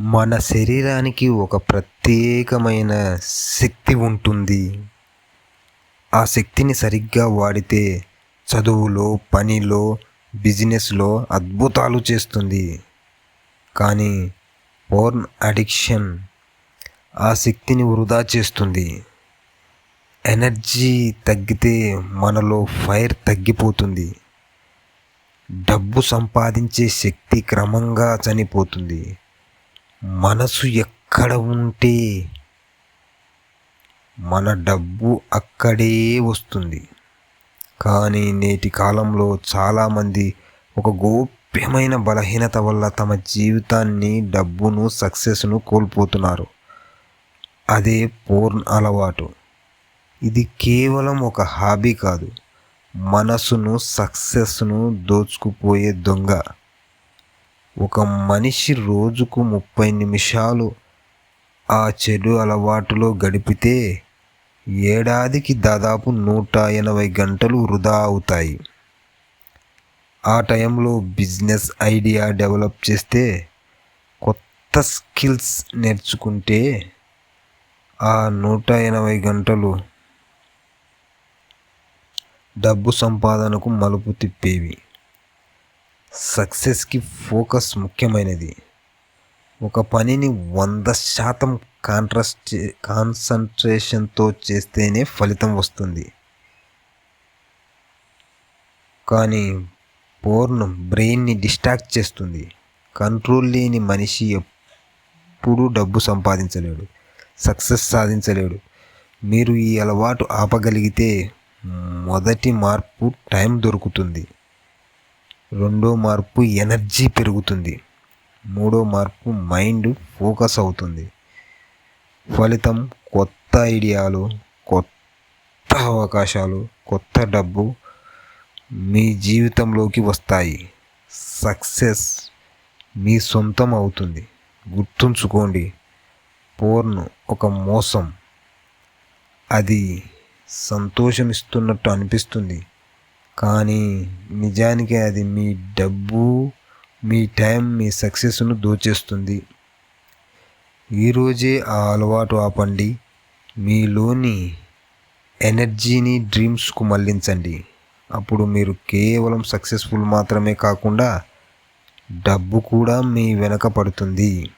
మన శరీరానికి ఒక ప్రత్యేకమైన శక్తి ఉంటుంది. ఆ శక్తిని సరిగ్గా వాడితే చదువులో పనిలో బిజినెస్లో అద్భుతాలు చేస్తుంది. కానీ పోర్న్ అడిక్షన్ ఆ శక్తిని వృధా చేస్తుంది. ఎనర్జీ తగ్గితే మనలో ఫైర్ తగ్గిపోతుంది. డబ్బు సంపాదించే శక్తి క్రమంగా చనిపోతుంది. మనసు ఎక్కడ ఉంటే మన డబ్బు అక్కడే వస్తుంది. కానీ నేటి కాలంలో చాలామంది ఒక గోప్యమైన బలహీనత వల్ల తమ జీవితాన్ని డబ్బును సక్సెస్ను కోల్పోతున్నారు. అదే పూర్ణ అలవాటు. ఇది కేవలం ఒక హాబీ కాదు. మనసును సక్సెస్ను దోచుకుపోయే దొంగ. ఒక మనిషి రోజుకు ముప్పై నిమిషాలు ఆ చెడు అలవాటులో గడిపితే ఏడాదికి దాదాపు నూట ఎనభై గంటలు వృధా అవుతాయి. ఆ టైంలో బిజినెస్ ఐడియా డెవలప్ చేస్తే కొత్త స్కిల్స్ నేర్చుకుంటే ఆ నూట ఎనభై గంటలు డబ్బు సంపాదనకు మలుపు తిప్పేవి. సక్సెస్కి ఫోకస్ ముఖ్యమైనది. ఒక పనిని వంద శాతం కాంట్రస్ట్ కాన్సన్ట్రేషన్తో చేస్తేనే ఫలితం వస్తుంది. కానీ పోర్న్ బ్రెయిన్ని డిస్ట్రాక్ట్ చేస్తుంది. కంట్రోల్ లేని మనిషి ఎప్పుడూ డబ్బు సంపాదించలేడు. సక్సెస్ సాధించలేడు. మీరు ఈ అలవాటు ఆపగలిగితే మొదటి మార్పు టైం దొరుకుతుంది. రెండో మార్పు ఎనర్జీ పెరుగుతుంది. మూడో మార్పు మైండ్ ఫోకస్ అవుతుంది. ఫలితం కొత్త ఐడియాలు కొత్త అవకాశాలు కొత్త డబ్బు మీ జీవితంలోకి వస్తాయి. సక్సెస్ మీ సొంతం అవుతుంది. గుర్తుంచుకోండి పోర్న్ ఒక మోసం. అది సంతోషమిస్తున్నట్టు అనిపిస్తుంది. కానీ నిజానికి అది మీ డబ్బు మీ టైం మీ సక్సెస్ను దోచేస్తుంది. ఈరోజే ఆ అలవాటు ఆపండి. మీలోని ఎనర్జీని డ్రీమ్స్కు మళ్ళించండి అప్పుడు మీరు కేవలం సక్సెస్ఫుల్ మాత్రమే కాకుండా డబ్బు కూడా మీ వెనక పడుతుంది.